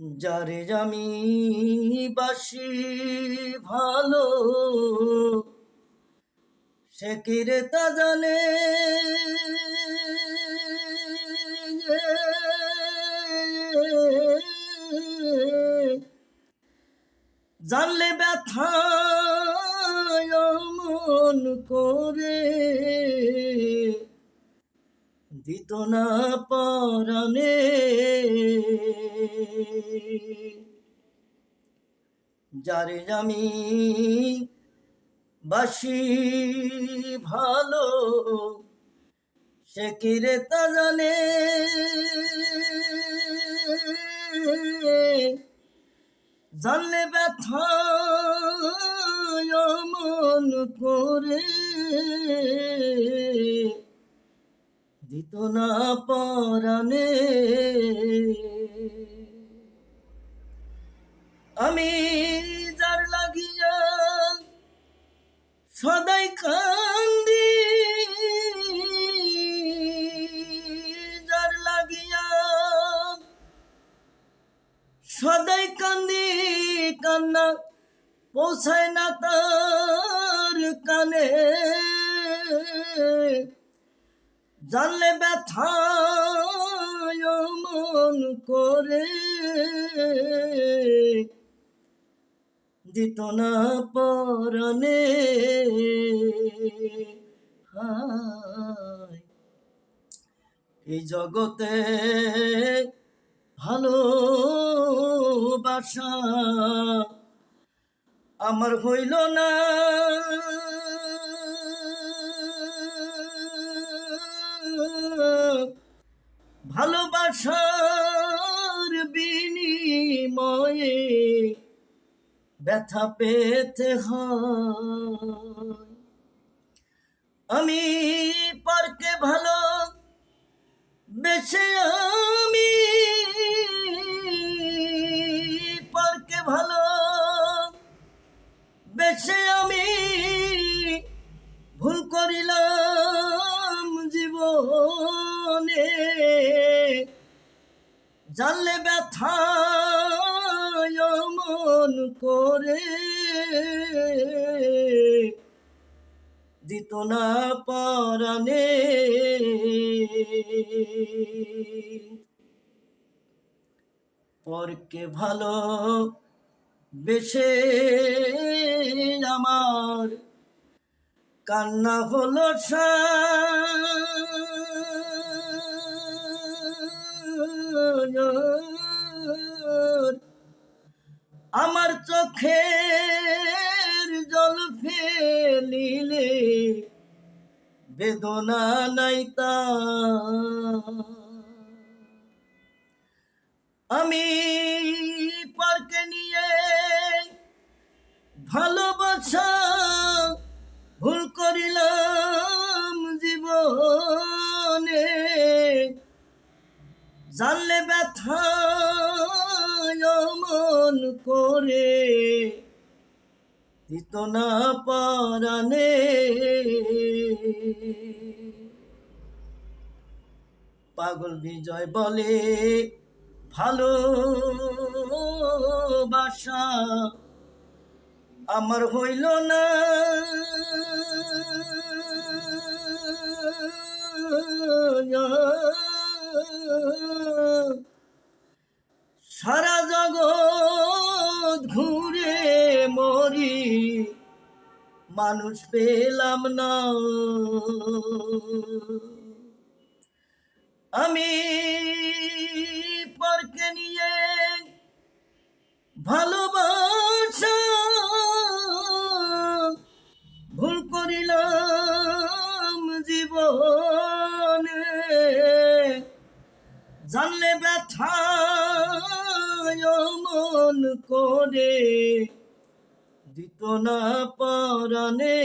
যারে আমি বাসি ভালো সে তা জানে জানলে ব্যথা মন করে দিত না পরাণে যারে আমি বাসি ভালো, সে কিরে তা জানে? জানলে ব্যথা মন করে। দিত না পরাণে। আমি যার লাগিয়া সদাই কান্দি, যার লাগিয়া সদাই কান্দি, কান্না পৌঁছায় না তার কানে। জানলে ব্যথা মন করে। দিত না পরনে এই জগতে ভালোবাসা আমার হইল না। ব্যথা পেতে আমি পার্কে ভালো বেছে আমি পার্কে ভালো বেছে আমি ভুল করিলাম জীবনে। জানলে ব্যথা মন করে। দিত না পরাণে। পরকে ভালো বেশে আমার। কান্না হলো সার। আমার চোখের জল ফেলিলে বেদনা নাই আমি পার্কে নিয়ে ভালোবাসা ভুল করিলাম জীবনে। জানলে ব্যথা মন করে। দিত না পরাণে পাগল বিজয় বলে ভালো বাসা আমার হইল না। মানুষ পেলাম না। আমি পরকে নিয়ে ভালোবাসা ভুল করিলাম জীবনে। জানলে ব্যথা মন করে দিত না পরাণে।